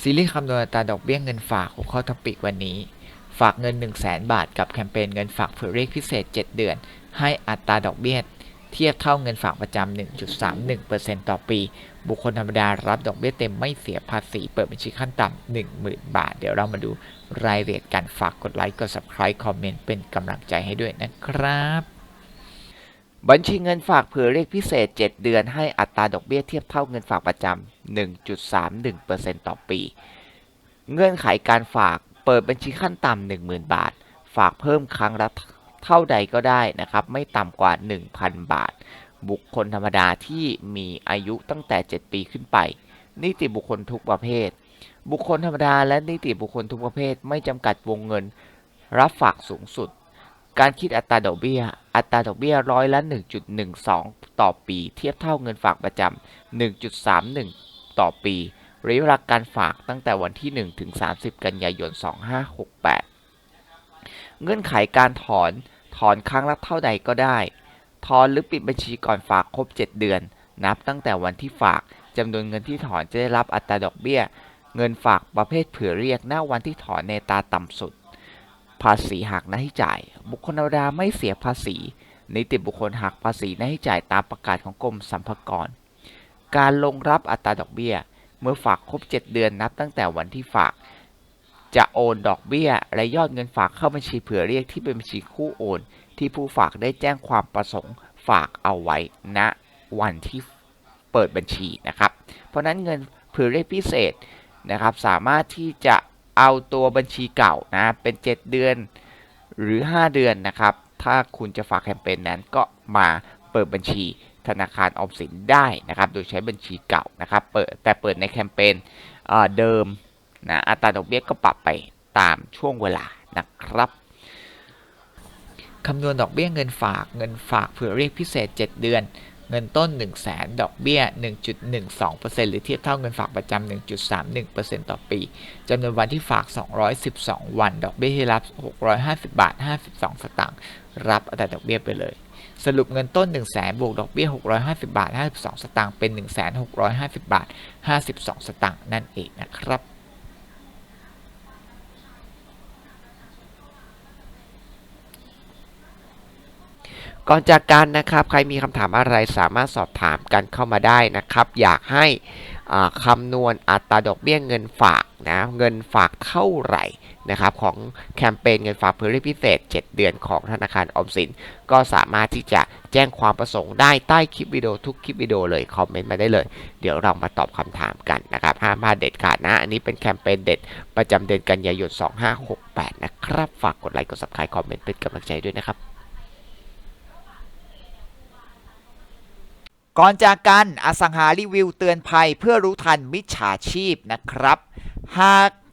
ซีรีส์คำนวณอัตราดอกเบี้ยเงินฝากหัวข้อท็อปิกวันนี้ ฝากเงิน 1 0 0 0 0แบาท กับแคมเปญเงินฝากเผื่อเรียกพิเศษ 7 เดือน ให้อัตราดอกเบี้ยเทียบเท่าเงินฝากประจำ 1.31%ต่อปี บุคคลธรรมดารับดอกเบี้ยเต็มไม่เสียภาษี เปิดบัญชีขั้นต่ำ10,000 บาท เดี๋ยวเรามาดูรายละเอียดกันฝากกดไลค์ กด subscribe คอมเมนต์เป็นกำลังใจให้ด้วยนะครับ บัญชีเงินฝากเผื่อเรียกพิเศษ 7 เดือน ให้อัตราดอกเบี้ยเทียบเท่าเงินฝากประจำ 1.31%ต่อปี เงื่อนไขการฝากเปิดบัญชีขั้นต่ำ10,000 บาท ฝากเพิ่มครั้งละเท่าใดก็ได้นะครับ ไม่ต่ำกว่า 1,000 บาท บุคคลธรรมดาที่มีอายุตั้งแต่ 7 ปีขึ้นไป นิติบุคคลทุกประเภท บุคคลธรรมดาและนิติบุคคลทุกประเภท ไม่จำกัดวงเงิน รับฝากสูงสุด การคิดอัตราดอกเบี้ย อัตราดอกเบี้ยร้อยละ 1.12 ต่อปี เทียบเท่าเงินฝากประจำ1.31 ต่อปีระยะเวลาการฝากตั้งแต่วันที่ 1 ถึง 30 กันยายน 2568 เงื่อนไขการถอนถอนครั้งละเท่าใดก็ได้ ถอนหรือปิดบัญชีก่อนฝากครบ 7 เดือน นับตั้งแต่วันที่ฝากจำนวนเงินที่ถอนจะได้รับอัตราดอกเบี้ย เงินฝากประเภทเผื่อเรียกหน้าวันที่ถอนในตาต่ำสุด ภาษีหักหน้าที่จ่าย บุคคลธรรมดาไม่เสียภาษีนิติบุคคลหักภาษีหน้าที่จ่ายตามประกาศของกรมสรรพากร การลงรับอัตราดอกเบี้ย เมื่อฝากครบ 7 เดือนนับตั้งแต่วันที่ฝาก จะโอนดอกเบี้ย และยอดเงินฝากเข้าบัญชีเผื่อเรียกที่เป็นบัญชีคู่โอน ที่ผู้ฝากได้แจ้งความประสงค์ฝากเอาไว้ณวันที่เปิดบัญชีนะครับ เพราะนั้นเงินเผื่อเรียกพิเศษนะครับ สามารถที่จะเอาตัวบัญชีเก่านะเป็น 7 เดือนหรือ 5 เดือนนะครับ ถ้าคุณจะฝากแคมเปญนั้นก็มาเปิดบัญชี ธนาคารออมสินได้นะครับ โดยใช้บัญชีเก่านะครับเปิดแต่เปิดในแคมเปญเดิมนะอัตราดอกเบี้ยก็ปรับไปตามช่วงเวลานะครับคำนวณดอกเบี้ยเงินฝากเงินฝากเผื่อเรียกพิเศษ 7 เดือน เงินต้น 1 0 0 0 0แสนดอกเบี้ย 1.12%หรือเทียบเท่าเงินฝากประจำ1.31%ต่อปีจำนวนวันที่ฝาก 212 วัน ดอกเบี้ยที่รับ 650 บาท 52 สตางค์รับอัตราดอกเบี้ยไปเลย สรุปเงินต้น 1 0 0 0 0แสนบวกดอกเบี้ย 650 บาท 52 สตางค์เป็น 1 6 5 0 บาท 52 สตางค์นั่นเองนะครับ ก่อนจากกันนะครับ ใครมีคำถามอะไรสามารถสอบถามกันเข้ามาได้นะครับ อยากให้คำนวณอัตราดอกเบี้ยเงินฝากนะเงินฝากเท่าไหร่นะครับของแคมเปญเงินฝากเพื่อเรียกพิเศษ 7 เดือนของธนาคารออมสิน ก็สามารถที่จะแจ้งความประสงค์ได้ใต้คลิปวิดีโอทุกคลิปวิดีโอเลยคอมเมนต์มาได้เลย เดี๋ยวเรามาตอบคำถามกันนะครับห้ามพลาดเด็ดขาดนะ อันนี้เป็นแคมเปญเด็ดประจำเดือนกันยายน 2568 นะครับ ฝากกดไลค์กด subscribe คอมเมนต์เป็นกำลังใจด้วยนะครับ ก่อนจากกันอสังหารีวิวเตือนภัยเพื่อรู้ทันมิจฉาชีพนะครับ หาก